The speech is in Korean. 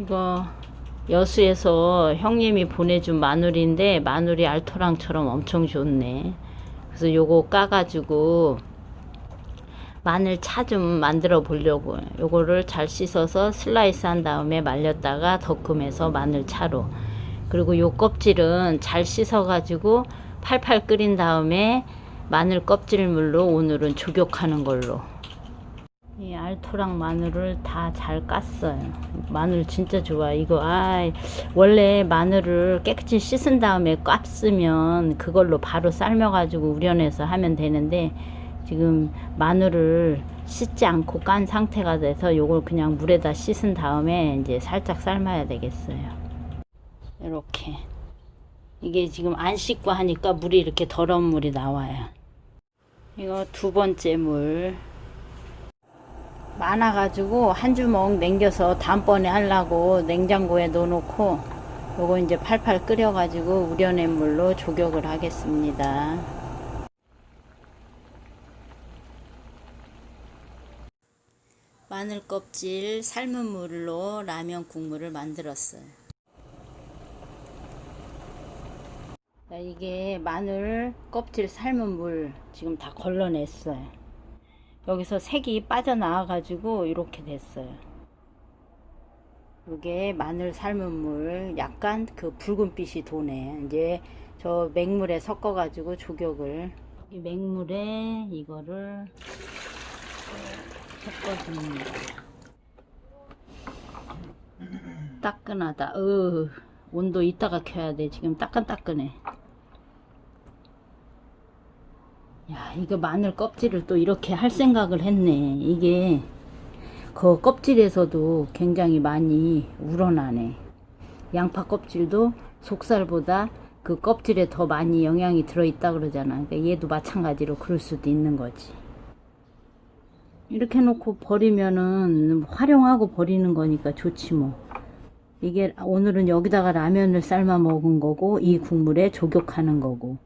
이거 여수에서 형님이 보내준 마늘인데 마늘이 알토랑처럼 엄청 좋네. 그래서 요거 까가지고 마늘 차 좀 만들어 보려고. 요거를 잘 씻어서 슬라이스 한 다음에 말렸다가 덕금해서 마늘 차로. 그리고 요 껍질은 잘 씻어 가지고 팔팔 끓인 다음에 마늘 껍질 물로 오늘은 조격하는 걸로. 이 알토랑 마늘을 다 잘 깠어요. 마늘 진짜 좋아. 이거 아 원래 마늘을 깨끗이 씻은 다음에 깠으면 그걸로 바로 삶아 가지고 우려내서 하면 되는데 지금 마늘을 씻지 않고 깐 상태가 돼서 요걸 그냥 물에다 씻은 다음에 이제 살짝 삶아야 되겠어요. 이렇게 이게 지금 안 씻고 하니까 물이 이렇게 더러운 물이 나와요. 이거 두 번째 물. 많아가지고 한 주먹 냉겨서 다음번에 하려고 냉장고에 넣어놓고 요거 이제 팔팔 끓여가지고 우려낸 물로 조격을 하겠습니다. 마늘 껍질 삶은 물로 라면 국물을 만들었어요. 자, 이게 마늘 껍질 삶은 물 지금 다 걸러냈어요. 여기서 색이 빠져나와 가지고 이렇게 됐어요. 이게 마늘 삶은 물 약간 그 붉은빛이 도네. 이제 저 맹물에 섞어 가지고 조격을 이 맹물에 이거를 섞어줍니다. 따끈하다. 어, 온도 이따가 켜야 돼. 지금 따끈따끈해. 야, 이거 마늘 껍질을 또 이렇게 할 생각을 했네. 이게 그 껍질에서도 굉장히 많이 우러나네. 양파 껍질도 속살보다 그 껍질에 더 많이 영양이 들어있다 그러잖아. 그러니까 얘도 마찬가지로 그럴 수도 있는 거지. 이렇게 놓고 버리면은 활용하고 버리는 거니까 좋지 뭐. 이게 오늘은 여기다가 라면을 삶아 먹은 거고 이 국물에 조격하는 거고.